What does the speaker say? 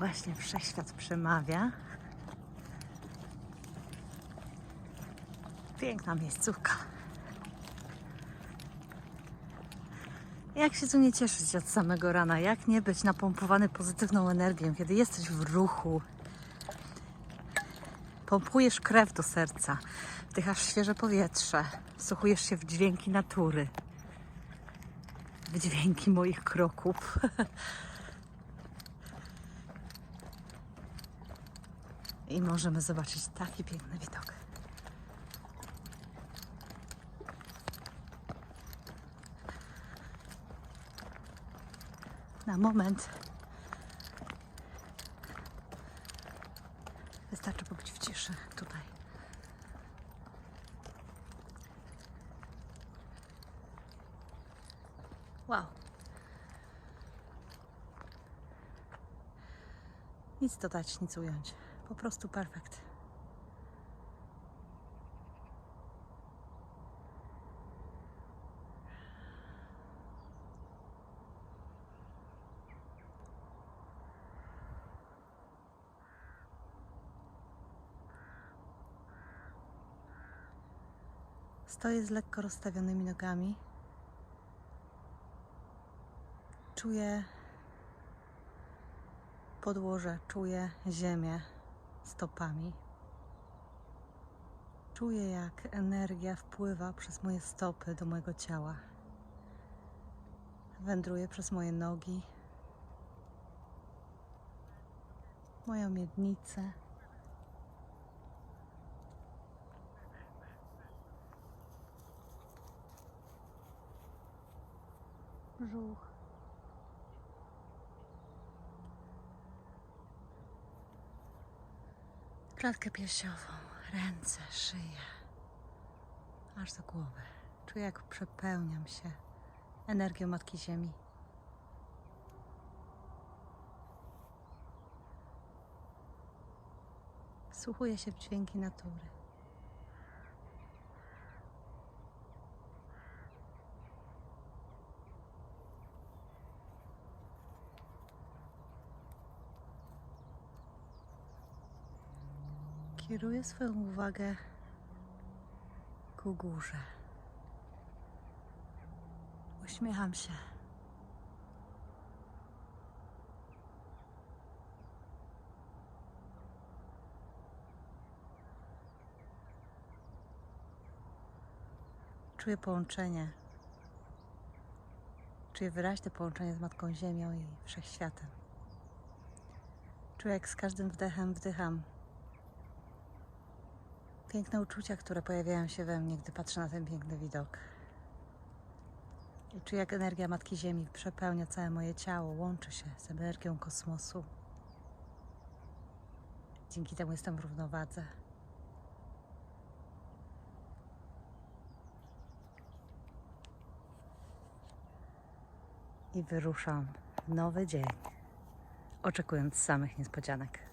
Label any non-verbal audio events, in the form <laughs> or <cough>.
Właśnie wszechświat przemawia. Piękna miejscówka. Jak się tu nie cieszyć od samego rana? Jak nie być napompowany pozytywną energią, kiedy jesteś w ruchu? Pompujesz krew do serca, wdychasz świeże powietrze, wsłuchujesz się w dźwięki natury, w dźwięki moich kroków. <laughs> I możemy zobaczyć taki piękny widok. Na moment wystarczy pobyć w ciszy tutaj. Wow. Nic dodać, nic ująć. Po prostu perfekt. Stoję z lekko rozstawionymi nogami. Czuję podłoże, czuję ziemię stopami. Czuję, jak energia wpływa przez moje stopy do mojego ciała. Wędruje przez moje nogi, moją miednicę. Brzuch. Klatkę piersiową, ręce, szyję, aż do głowy. Czuję, jak przepełniam się energią Matki Ziemi. Wsłuchuję się w dźwięki natury. Kieruję swoją uwagę ku górze. Uśmiecham się. Czuję połączenie. Czuję wyraźne połączenie z Matką Ziemią i Wszechświatem. Czuję, jak z każdym wdechem wdycham piękne uczucia, które pojawiają się we mnie, gdy patrzę na ten piękny widok. I czuję, jak energia Matki Ziemi przepełnia całe moje ciało, łączy się z energią kosmosu. Dzięki temu jestem w równowadze. I wyruszam w nowy dzień, oczekując samych niespodzianek.